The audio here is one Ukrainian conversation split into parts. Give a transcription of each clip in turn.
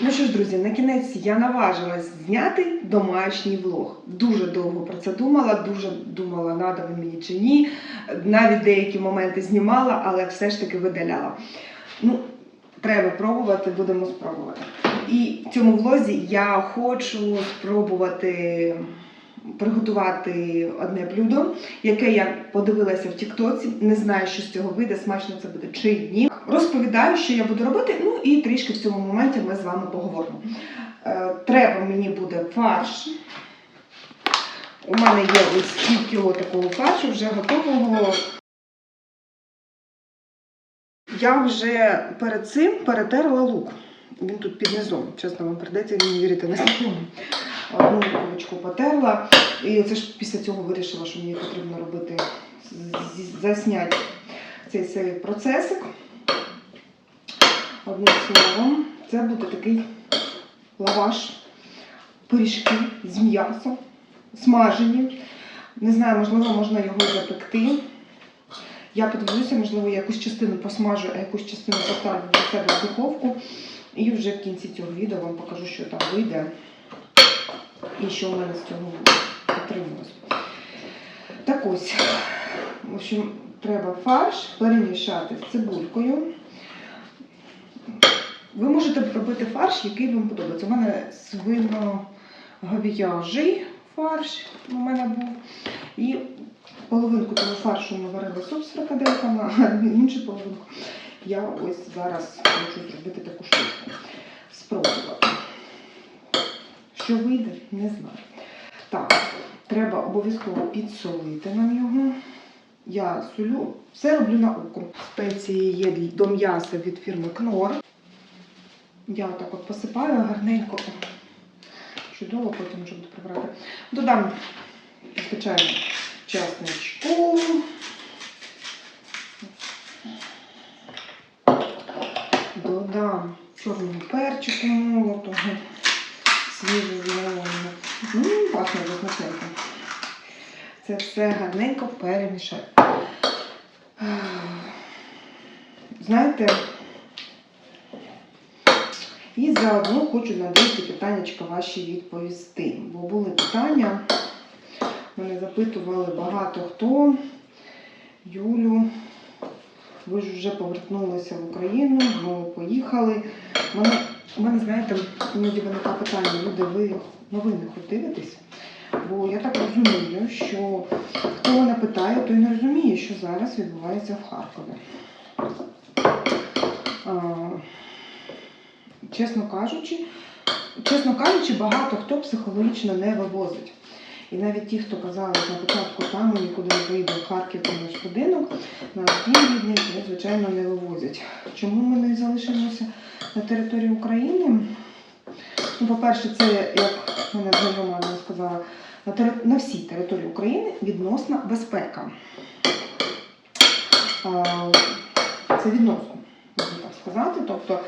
Ну що ж, друзі, на кінець я наважилась зняти домашній влог. Дуже довго про це думала, дуже думала, надо він мені чи ні. Навіть деякі моменти знімала, але все ж таки видаляла. Ну, треба пробувати, будемо спробувати. І в цьому влозі я хочу спробувати приготувати одне блюдо, яке я подивилася в Тіктоці. Не знаю, що з цього вийде, смачно це буде чи ні. Розповідаю, що я буду робити, ну і трішки в цьому моменті ми з вами поговоримо. Е, треба мені буде фарш. У мене є ось пів такого фаршу, вже готового. Я вже перед цим перетерла лук. Він тут під низом. Чесно вам придеться мені вірити на слово. Одну рукавичку потерла. І це ж після цього вирішила, що мені потрібно робити засняти цей цей процесик. Одним словом, це буде такий лаваш, пиріжки з м'ясом, смажені. Не знаю, можливо, можна його запекти. Я подивлюся, можливо, я якусь частину посмажу, а якусь частину поставлю до себе в духовку. І вже в кінці цього відео вам покажу, що там вийде і що в мене з цього отрималось. Так ось, в общем, треба фарш перемішати з цибулькою. Ви можете робити фарш, який вам подобається. У мене свино-говяжий фарш у мене був. І половинку того фаршу ми варили суп з фрикадельками, а іншу половинку я ось зараз хочу зробити таку штуку. Спробувати. Що вийде, не знаю. Так, треба обов'язково підсолити нам його. Я солю, все роблю на округ. Спеції є до м'яса від фірми Кнор. Я отак от посипаю гарненько. Чудово, потім вже буду прибрати. Додам, звичайно, чесничку. Додам чорного перчику молотого, свіжого. Ммм, пахне вже. Це все гарненько перемішаю. Знаєте, і заодно хочу на деякі питання ваші відповісти. Бо були питання, мене запитували багато хто. Юлю, ви ж вже повернулися в Україну, знову поїхали. У мене, мене, знаєте, іноді виникає питання, люди, ви новини хоч дивитесь? Бо я так розумію, що хто мене питає, той не розуміє, що зараз відбувається в Харкові. Чесно кажучи, чесно кажучи, багато хто психологічно не вивозить. І навіть ті, хто казали на початку там нікуди не вийде в Харків у наш будинок, на рідних, звичайно, не вивозять. Чому ми не залишимося на території України? Ну, по-перше, це, як мене знайома сказала, на, тери- на всій території України відносна безпека. Це відносно, можна так сказати. Тобто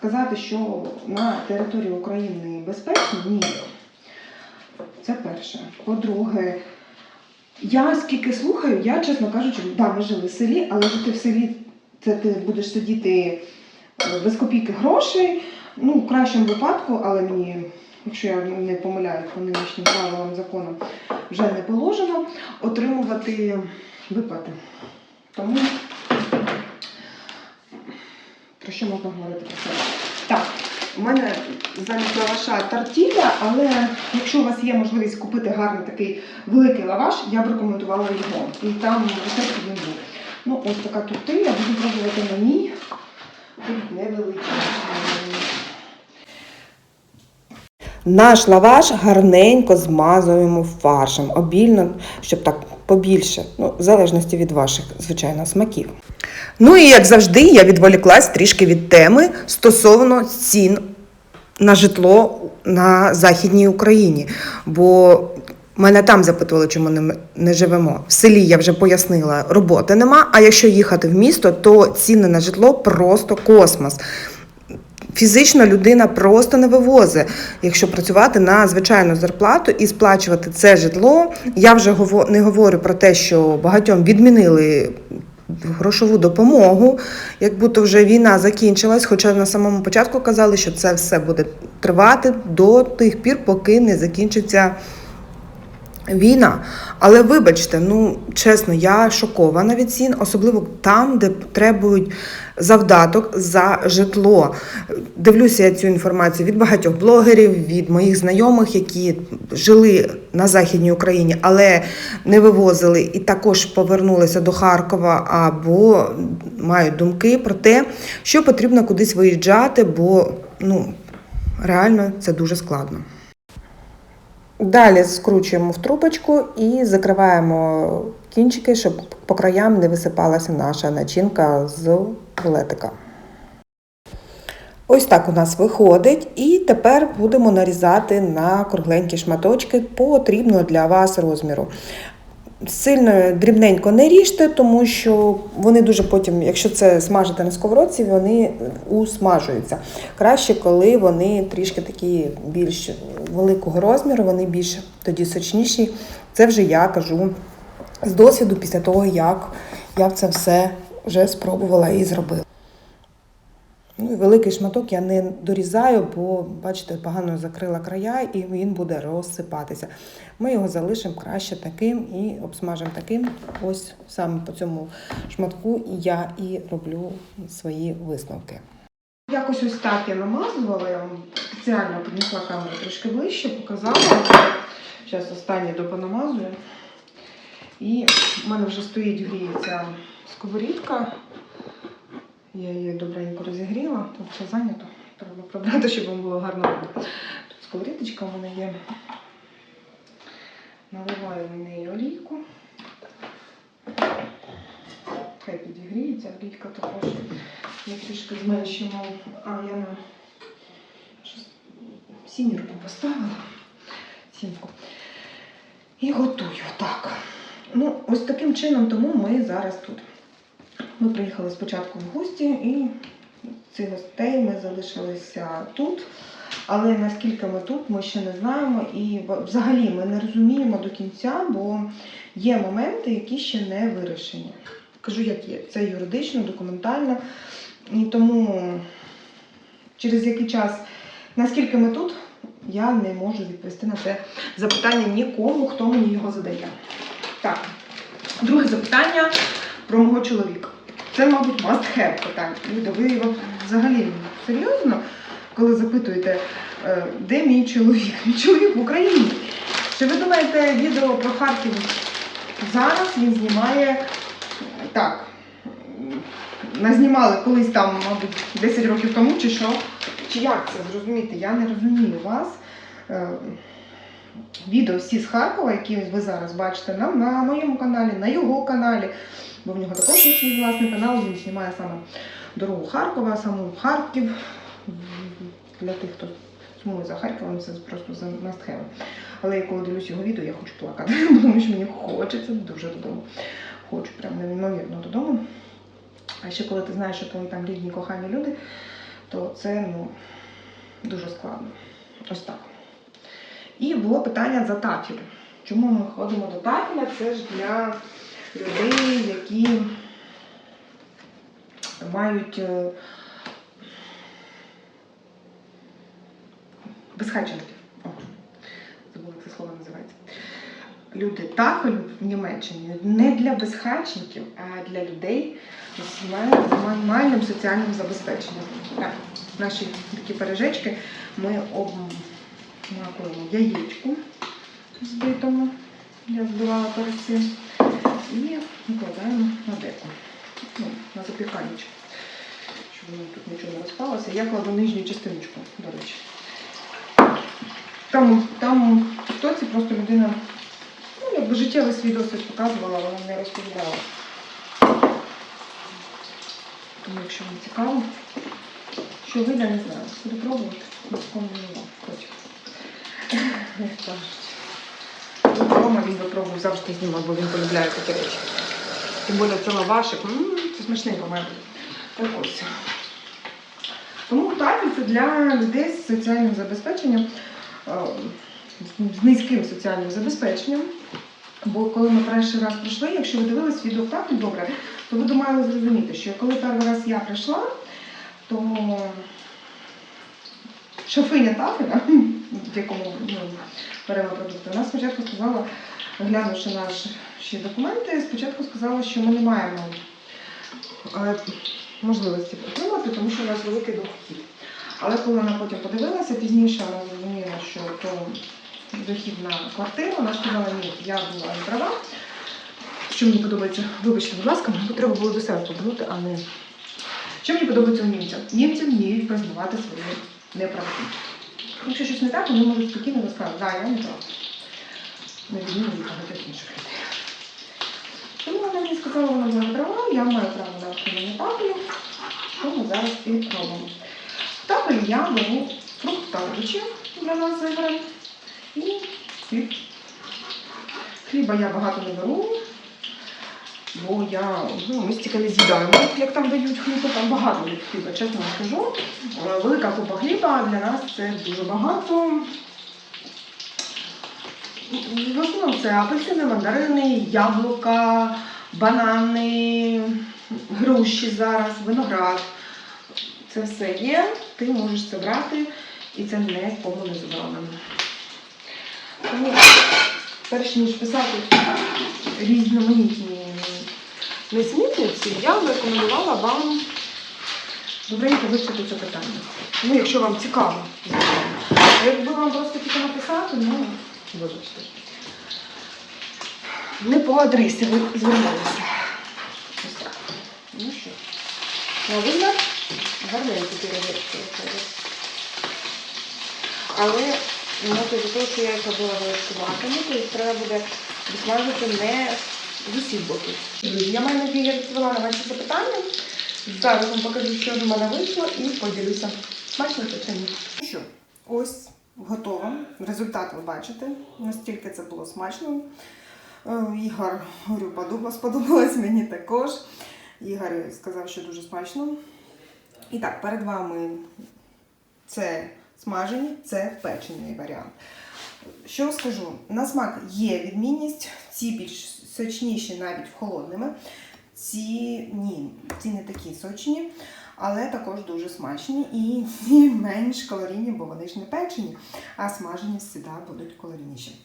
сказати, що на території України безпечно, ні. Це перше. По-друге, я скільки слухаю, я, чесно кажучи, да, ми жили в селі, але жити в селі це ти будеш сидіти е, без копійки грошей. Ну, в кращому випадку, але мені, якщо я не помиляюсь по нинішнім правилам закону, вже не положено отримувати виплати. Тому про що можна говорити про це? Так, у мене замість лаваша тортілля, але якщо у вас є можливість купити гарний такий великий лаваш, я б рекомендувала його. І там рецепт він був. Ну, ось така тортилля, буду пробувати на ній. Тут невеличкі. Наш лаваш гарненько змазуємо фаршем, обільно, щоб так побільше, ну, в залежності від ваших, звичайно, смаків. Ну і як завжди, я відволіклась трішки від теми стосовно цін на житло на Західній Україні. Бо мене там запитували, чому не, не живемо. В селі я вже пояснила, роботи нема. А якщо їхати в місто, то ціни на житло просто космос. Фізично людина просто не вивозить, якщо працювати на звичайну зарплату і сплачувати це житло. Я вже не говорю про те, що багатьом відмінили грошову допомогу, як будто вже війна закінчилась, хоча на самому початку казали, що це все буде тривати до тих пір, поки не закінчиться війна. Але вибачте, ну чесно, я шокована від цін, особливо там, де требують завдаток за житло. Дивлюся я цю інформацію від багатьох блогерів, від моїх знайомих, які жили на Західній Україні, але не вивозили і також повернулися до Харкова або мають думки про те, що потрібно кудись виїжджати, бо ну, реально це дуже складно. Далі скручуємо в трубочку і закриваємо кінчики, щоб по краям не висипалася наша начинка з рулетика. Ось так у нас виходить, і тепер будемо нарізати на кругленькі шматочки потрібно для вас розміру. Сильно дрібненько не ріжте, тому що вони дуже потім, якщо це смажити на сковородці, вони усмажуються. Краще, коли вони трішки такі більш великого розміру, вони більш тоді сочніші. Це вже я кажу з досвіду після того, як я це все вже спробувала і зробила. Ну, і великий шматок я не дорізаю, бо, бачите, погано закрила края і він буде розсипатися. Ми його залишимо краще таким і обсмажимо таким. Ось саме по цьому шматку я і роблю свої висновки. Якось ось так я намазувала, я вам спеціально піднесла камеру трішки ближче, показала. Зараз останнє допонамазую. І в мене вже стоїть, гріється сковорідка. Я її добренько розігріла, тут все зайнято. Треба прибрати, щоб вам було гарно. Тут сковорідочка в мене є. Наливаю в неї олійку. Хай підігріється, олійка також. Ми трішки зменшимо. А я на сімірку поставила. Сімку. І готую. Так. Ну, ось таким чином, тому ми зараз тут. Ми приїхали спочатку в гості і цих гостей ми залишилися тут. Але наскільки ми тут, ми ще не знаємо. І взагалі ми не розуміємо до кінця, бо є моменти, які ще не вирішені. Кажу, як є. Це юридично, документально. І тому через який час, наскільки ми тут, я не можу відповісти на це запитання нікому, хто мені його задає. Так, друге запитання про мого чоловіка. Це, мабуть, must have питання. Люда, ви взагалі серйозно, коли запитуєте, е, де мій чоловік? Мій чоловік в Україні. Чи ви думаєте, відео про Харків зараз він знімає так? Назнімали колись там, мабуть, 10 років тому, чи що? Чи як це зрозуміти? Я не розумію вас. Відео всі з Харкова, які ви зараз бачите на, на моєму каналі, на його каналі, бо в нього також є свій власний канал, він знімає саме дорогу Харкова, саму Харків. Для тих, хто сумує за Харковом, це просто за have. Але я коли дивлюсь його відео, я хочу плакати, тому що мені хочеться дуже додому. Хочу прям неймовірно додому. А ще коли ти знаєш, що твої там рідні кохані люди, то це ну, дуже складно. Ось так. І було питання за тафіль. Чому ми ходимо до тафіля? Це ж для людей, які мають е. О, забула, як це слово називається. Люди тафель в Німеччині не для безхатченків, а для людей з мінімальним соціальним забезпеченням. Так, наші такі пережечки ми обмакуємо в яєчку збитому. Я збивала перед. І викладаємо на деко. Ну, на запіканечку. Щоб воно тут нічого не розпалося. Я кладу нижню частиночку, до речі. Там, там в тіктоці просто людина, ну, якби життєвий свій досвід показувала, вона не розповідала. Тому якщо вам цікаво, що вийде, не знаю. Буду пробувати, не. Як кажуть. Рома він випробував завжди знімав, бо він полюбляє такі речі. Тим більше це лавашик. Це смачненько має бути. Так ось. Тому тафель це для людей з соціальним забезпеченням, е, з низьким соціальним забезпеченням. Бо коли ми перший раз прийшли, якщо ви дивились відео тафель, добре, то ви мали зрозуміти, що коли перший раз я прийшла, то шофиня тафіна, в якому ну, беремо продукти, вона спочатку сказала, глянувши наші документи, спочатку сказала, що ми не маємо е, можливості отримати, тому що у нас великий дохід. Але коли вона потім подивилася, пізніше вона зрозуміла, що то дохід на квартиру, вона сказала, ні, я була не права. Що мені подобається, вибачте, будь ласка, мені треба було до себе повернути, а не. Що мені подобається у німців? Німці вміють признавати свої неправди. Якщо щось не так, вони можуть спокійно розказати, да, я не права. На відміну від багатьох інших людей. Тому вона мені сказала, вона була права, я маю право на отримання табелю, що ми зараз і робимо. В табелі я беру фрукт та овочі для нас з Ігорем і хліб. Хліба я багато не беру, бо я, ну, ми стільки не з'їдаємо, як там дають хліба, там багато від хліба, чесно вам скажу. Е, Велика купа хліба для нас це дуже багато. В основному це апельсини, мандарини, яблука, банани, груші зараз, виноград. Це все є, ти можеш це брати, і це нікому не заборонено. Тому, перш ніж писати різноманітні несмітниці, я б рекомендувала вам добренько вивчити це питання. Ну, якщо вам цікаво. А якби вам просто тільки написати, ну, вибачте. Не по адресі ви звернулися. Ось так. Ну що, на вигляд гарненькі пірогички. Але ну, від того, що я їх робила великуватими, то їх треба буде досмажити не з усіх боків. Я маю надію, я відповіла на ваші запитання. Зараз вам покажу, що в мене вийшло, і поділюся. Смачно це чи ні? Ну що, ось готово. Результат ви бачите. Настільки це було смачно. Е, Ігор подобалось, сподобалось мені також. Ігор сказав, що дуже смачно. І так, перед вами це смажені, це печений варіант. Що скажу? На смак є відмінність, ці більш сочніші навіть холодними. Ці ні, ці не такі сочні, але також дуже смачні і, і менш калорійні, бо вони ж не печені, а смажені завжди будуть калорійніші.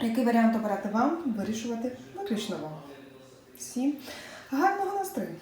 Який варіант обрати вам, вирішувати виключно вам. Всім гарного настрою!